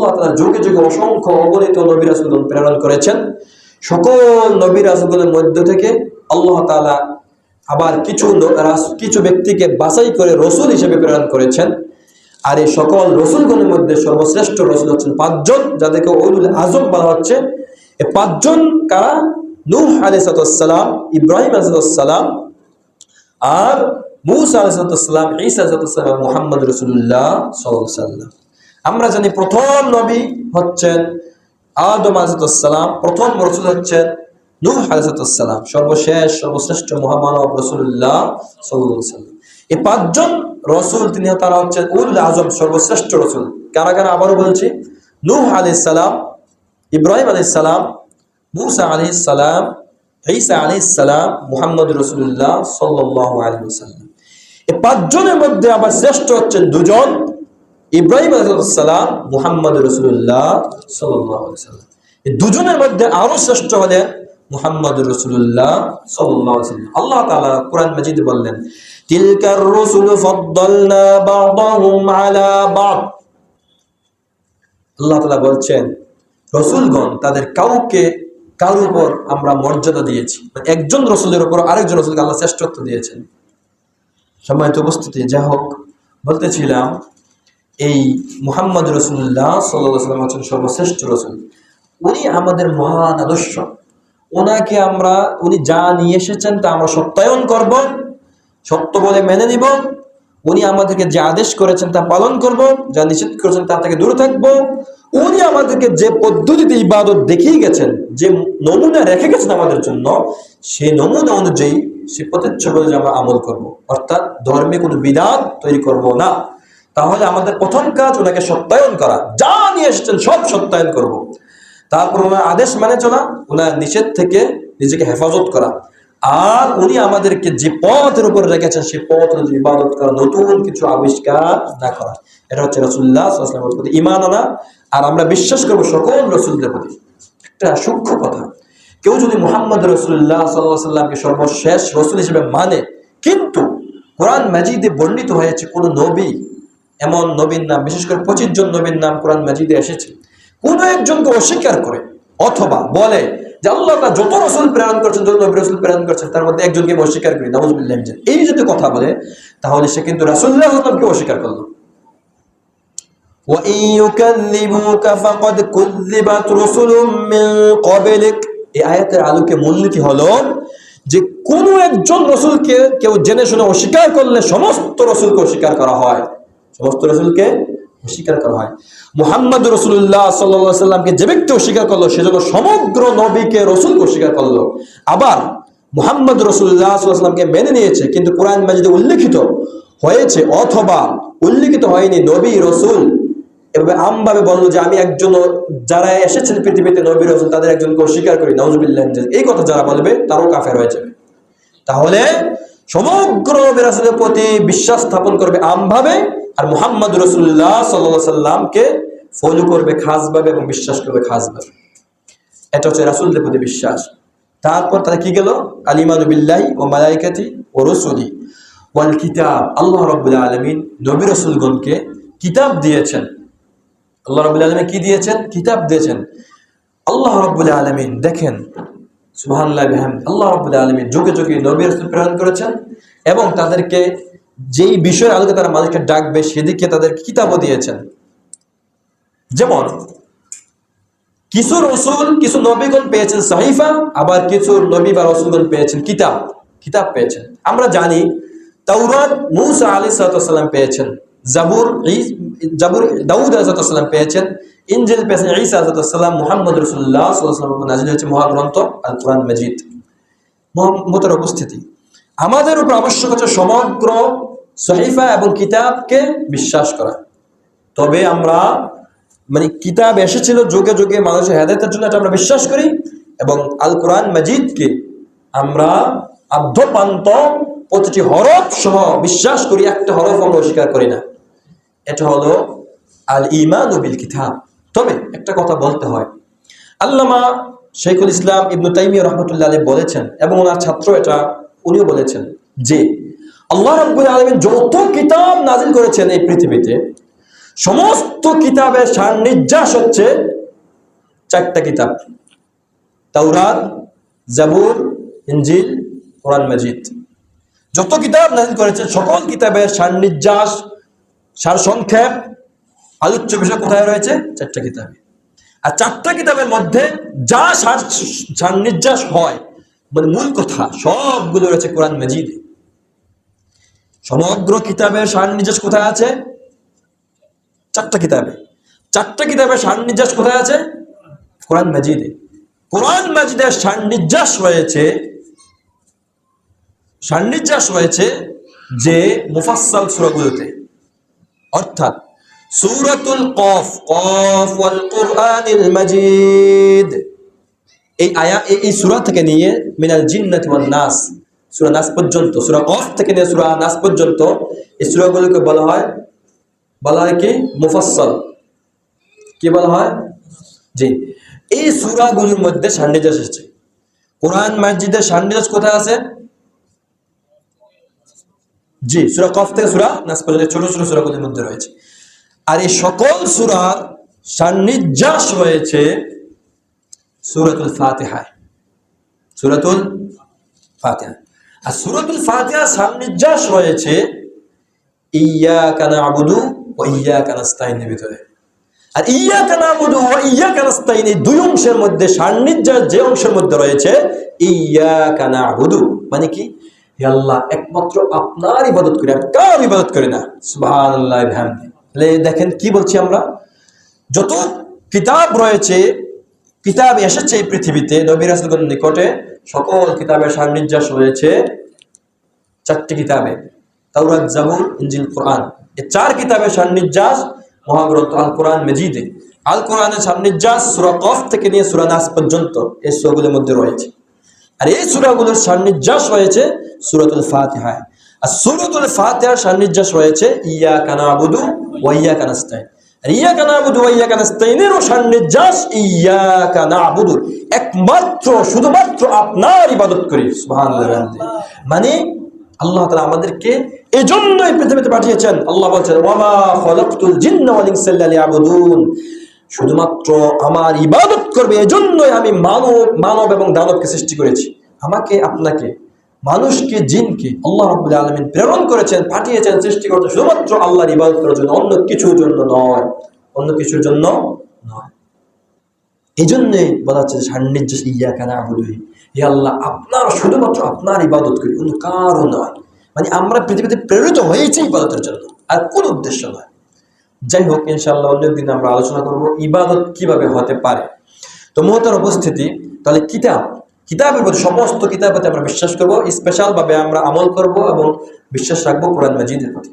আল্লাহ তালা যুগে যুগে অসংখ্য অগণিত প্রেরণ করেছেন। সকল থেকে আল্লাহ তালা আবার কিছু কিছু ব্যক্তিকে বাছাই করে রসুল হিসেবে প্রেরণ করেছেন। আর এই সকল রসুলগণের মধ্যে সর্বশ্রেষ্ঠ রসুল হচ্ছেন পাঁচজন, যাদেরকে উলুল আজম বলা হচ্ছে। এই পাঁচজন কারা? নূহ আলাইসালাম ইব্রাহিম আলাইসালাম আর মুসা আলাইসালাম ঈসা আলাইসালাম মোহাম্মদ রসুল্লাহ সাল্লাম আমরা জানি প্রথম নবী হচ্ছেন আদম আলাইসালাম প্রথম রসুল হচ্ছেন নূহ আলাইসালাম সর্বশেষ, সর্বশ্রেষ্ঠ মহামানব রসুল্লাহ সাল্লাম এই পাঁচজন রসুল, তিনি তারা হচ্ছেন উল আজম, সর্বশ্রেষ্ঠ রসুল। কারা কারা আবারও বলছি? নূহ সালাম ইব্রাহিম সালাম মুসা আলাইহিস সালাম ঈসা আলাইহিস সালাম মুহাম্মদ রসুল্লাহ সাল্লাল্লাহু আলাইহি ওয়াসাল্লাম। এই পাঁচজনের মধ্যে আবার শ্রেষ্ঠ হচ্ছেন দুজন ইব্রাহিম আলাইহিস মুহাম্মদ রসুল্লাহ এই দুজনের মধ্যে আরও শ্রেষ্ঠ হলেন মুহাম্মদ রসুল্লাহ ওয়াসাল্লাম আল্লাহ তাআলা কোরআন মাজিদে বললেন, তিলকার রসুল আল্লাহ তালা বলছেন, রসুলগণ তাদের কাউকে, কারোর উপর আমরা মর্যাদা দিয়েছি। মানে একজন রসুলের উপর আরেকজন রসুলকে আল্লাহ শ্রেষ্ঠত্ব দিয়েছেন। সম্মানিত উপস্থিতি যা হোক, বলতেছিলাম এই মুহাম্মদ রসুল্লাহ সাল্লাম হচ্ছেন সর্বশ্রেষ্ঠ রসুল। উনি আমাদের মহান আদর্শ। ওনাকে আমরা, উনি যা নিয়ে এসেছেন তা আমরা সত্যায়ন করব, সত্য বলে মেনে নিব। উনি আমাদেরকে যে আদেশ করেছেন তা পালন করব, যা নিষেধ করেছেন তা থেকে দূরে থাকব। উনি আমাদেরকে যে পদ্ধতিতে ইবাদত দেখিয়ে গেছেন, যে নমুনা রেখে গেছেন আমাদের জন্য সেই নমুনা অনুযায়ী সে প্রতিচ্ছবি অনুযায়ী আমরা আমল করব। অর্থাৎ ধর্মে কোনো বিধান তৈরি করব না। তাহলে আমাদের প্রথম কাজ ওনাকে সত্যায়ন করা। যা নিয়ে এসেছেন সব সত্যায়ন করব। তারপর ওনার আদেশ মানে চলা, ওনার নিষেধ থেকে নিজেকে হেফাজত করা। আর উনি আমাদেরকে যে পথের উপর রেখেছেন সেই পথ ইবাদত করা, নতুন কিছু আবিষ্কার না করা। এটা হচ্ছে রসুল্লাহ সাল্লামের প্রতি ইমান আনা। আর আমরা বিশ্বাস করব সকল রসুলদের প্রতি। একটা সূক্ষ্ম কথা, কেউ যদি মোহাম্মদ রসুল্লাহ সাল্লাহ সাল্লামকে সর্বশেষ রসুল হিসেবে মানে কিন্তু কোরআন মাজিদে বর্ণিত হয়েছে কোন নবী এমন নবীর নাম বিশেষ করে পঁচিশ জন নবীর নাম কোরআন মাজিদে এসেছে কোন একজনকে অস্বীকার করে অথবা বলে যে আল্লাহ তাআলা যত রসুল প্রেরণ করছেন যত নবী রসুল প্রেরণ করছেন তার মধ্যে একজনকে আমি অস্বীকার করি নাউজুবিল্লাহ মিন যালিক। এই যদি কথা বলে তাহলে সে কিন্তু রাসূলুল্লাহ সাল্লামকে অস্বীকার করলো وَإِن يُكَذِّبُوكَ فَقَدْ كُذِّبَتْ رُسُلٌ مِّن قَبْلِكَ এই আয়াতের আলোকে মূলনীতি হলো যে কোন একজন রসুলকে কেউ জেনে শুনে অস্বীকার করলে সমস্ত রসুলকে অস্বীকার করা হয় সমস্ত রসুলকে অস্বীকার করা হয়। মুহাম্মদ রসুল্লাহ সাল্লা সাল্লামকে যে ব্যক্তি অস্বীকার করল সেজন্য সমগ্র নবীকে, রসুলকে অস্বীকার করল। আবার মুহাম্মদ রসুল্লাহ সাল্লামকে মেনে নিয়েছে, কিন্তু কোরআন মাজিদে উল্লেখিত হয়েছে অথবা উল্লেখিত হয়নি নবী, রসুল। এভাবে আমভাবে বলল যে আমি একজন, যারা এসেছেন পৃথিবীতে নবী, রসুল, তাদের একজনকে অস্বীকার করি। নজরুল্লাহ এই কথা যারা বলবে, তারও কাফের হয়ে যাবে। তাহলে সমগ্র নবী, রাসুলের প্রতি বিশ্বাস স্থাপন করবে আমভাবে। আর মুহাম্মদ রসুল্লাহ সাল্লা সাল্লামকে ফলো করবে খাসভাবে এবং বিশ্বাস করবে খাসভাবে এটা হচ্ছে রাসুলদের প্রতি বিশ্বাস। তারপর তারা কি গেল? আলিমান ও মালাইকাতি ও রসুলি। ওয়াল কিতাব। আল্লাহ রব্বুল আলমিন নবী রসুলগণকে কিতাব দিয়েছেন। আল্লাহ রব্বুল আলমিন কি দিয়েছেন? কিতাব দিয়েছেন। আল্লাহ রব্বুল আলমিন দেখেন বিহামদ, আল্লাহ রব্বুল আলমিন যুগে যুগে নবী রসুল প্রেরণ করেছেন এবং তাদেরকে যেই বিষয়ের আলোকে তারা মানুষকে ডাকবে, সেদিকে তাদের কিতাবও দিয়েছেন। যেমন, কিছু রসুল, কিছু নবীগণ পেয়েছেন সাহিফা, আবার কিছু নবী বা রসুলগণ পেয়েছেন কিতাব। কিতাব পেয়েছেন। আমরা জানি, তাওরাত মুসা আলী সালাম পেয়েছেন। জাবুর জাবুর দাউদ পেয়েছেন। পেয়েছেন ঈসা মুহাম্মদ রসুল্লাহ নাজিল মহাগ্রন্থ আল কোরআন মজিদ মোহম্মতের উপস্থিতি। আমাদের উপর আবশ্যক হচ্ছে সমগ্র সহিফা এবং কিতাবকে বিশ্বাস করা। তবে আমরা মানে কিতাব এসেছিল যুগে যুগে মানুষের হেদায়তের জন্য এটা আমরা বিশ্বাস করি এবং আল কোরআন মজিদকে আমরা আদ্যপান্ত প্রতিটি হরফ সহ বিশ্বাস করি, একটা হরফ আমরা অস্বীকার করি না। এটা হলো আল ইমান বিল কিতাব। তবে একটা কথা বলতে হয়, আল্লামা শেখুল ইসলাম ইবনু তাইমিয়া রহমতুল্লাহ আলী বলেছেন এবং ওনার ছাত্র এটা, উনিও বলেছেন যে আল্লাহ রাব্বুল আলামিন যত কিতাব নাজিল করেছেন এই পৃথিবীতে। সমস্ত কিতাবের সার নির্যাস হচ্ছে চারটা কিতাব। তাওরাত, জাবুর ইঞ্জিল কোরআন মাজিদ। যত কিতাব নাজিল করেছে সকল কিতাবের সার নির্যাস সার সংক্ষেপ আলোচ্য বিষয় কোথায় রয়েছে? চারটা কিতাবে। আর চারটা কিতাবের মধ্যে যা সার সার হয় মানে মূল কথা, সবগুলো রয়েছে কোরআন মাজিদে। সমগ্র কিতাবের নির্যাস কোথায় আছে? চারটা কিতাবে। চারটা কিতাবের নির্যাস কোথায় আছে? কোরআন মাজিদে। কোরআন মাজিদের সার নির্যাস রয়েছে সার নির্যাস রয়েছে যে মুফাসসাল সূরাগুলোতে। অর্থাৎ সূরাতুল কফ কফ ওয়াল কুরআনিল মাজিদ। এই আয়া, এই সূরা থেকে নিয়ে মিনাল জিন্নাতি ওয়ান নাস সূরা নাস পর্যন্ত, সুরা কফ থেকে নিয়ে সূরা নাস পর্যন্ত এই সূরাগুলোকে বলা হয় বলা হয় কি? মুফাসসাল। কি বলা হয়? জি। এই সূরাগুলোর মধ্যে সান্নিধ্যাস এসেছে। কোরআন মসজিদের সান্নিধ্যাস কোথায় আছে? জি, সুরা কফ থেকে সুরা নাস পর্যন্ত, ছোট ছোট সূরাগুলোর মধ্যে রয়েছে। আর এই সকল সূরার সান্নিধ্যাস রয়েছে সুরাতুল ফাতিহায়। সুরাতুল ফাতিহা আর সূরাতুল ফাতিহা সান্নিধ্যাস রয়েছে ইয়াকা নাবুদু ওয়া ইয়াকা নাস্তাইনের ভিতরে। আর ইয়াকা নাবুদু ওয়া ইয়াকা নাস্তাইন এই দুই অংশের মধ্যে সান্নিধ্যাস যে অংশের মধ্যে রয়েছে ইয়াকা নাবুদু মানে কি? হে আল্লাহ, একমাত্র আপনার ইবাদত করি, আর কার ইবাদত করি না। বিহামদি। তাহলে দেখেন কি বলছি আমরা? যত কিতাব রয়েছে কিতাব এসেছে এই পৃথিবীতে, নবী নিকটে। সকল কিতাবের সান্নিধ্যাস রয়েছে চারটি কিতাবে, তাওরাত, জাবুর, ইনজিল, কোরআন। এই চার কিতাবের সান্নিধ্যাস মহাগ্রন্থ আল কোরআন মেজিদে। আল কোরআনের সান্নিধ্যাস সূরা কফ থেকে নিয়ে সূরা নাস পর্যন্ত এই সূরাগুলোর মধ্যে রয়েছে। আর এই সূরাগুলোর সান্নিধ্যাস রয়েছে সূরাতুল ফাতিহায় আর সূরাতুল ফাতিহার সান্নিধ্যাস রয়েছে ইয়াকা নাস্তাইন আর ওয়া ইয়াকা নাবুদু একমাত্র, শুধুমাত্র আপনার ইবাদত করি মানে আল্লাহ তাআলা আমাদেরকে এজন্যই পৃথিবীতে পাঠিয়েছেন। আল্লাহ বলছেন, ওয়ামা খলাকতুল জিন্না ওয়াল ইনসা ইল্লা শুধুমাত্র আমার ইবাদত করবে, এজন্যই আমি মানব মানব এবং দানবকে সৃষ্টি করেছি। আমাকে, আপনাকে। মানুষকে, জিনকে আল্লাহ রাব্বুল আলামিন প্রেরণ করেছেন, পাঠিয়েছেন, সৃষ্টি করেছেন, শুধুমাত্র আল্লাহর ইবাদত করার জন্য, অন্য কিছুর জন্য নয়। অন্য কিছুর জন্য নয়। এই জন্যে বলা হচ্ছে সান্নিধ্য ইয়া কেন আবুদুহি হে আল্লাহ, আপনার, শুধুমাত্র আপনার ইবাদত করি, অন্য কারও নয়। মানে আমরা পৃথিবীতে প্রেরিত হয়েছি ইবাদতের জন্য, আর কোন উদ্দেশ্য নয়। যাই হোক ইনশাল্লাহ অন্য দিন আমরা আলোচনা করব, ইবাদত কীভাবে হতে পারে। তো মহতার উপস্থিতি, তাহলে কিতাব কিতাবের প্রতি সমস্ত কিতাবের প্রতি আমরা বিশ্বাস করব। স্পেশালভাবে আমরা আমল করব এবং বিশ্বাস রাখব কোরআন মাজিদের প্রতি।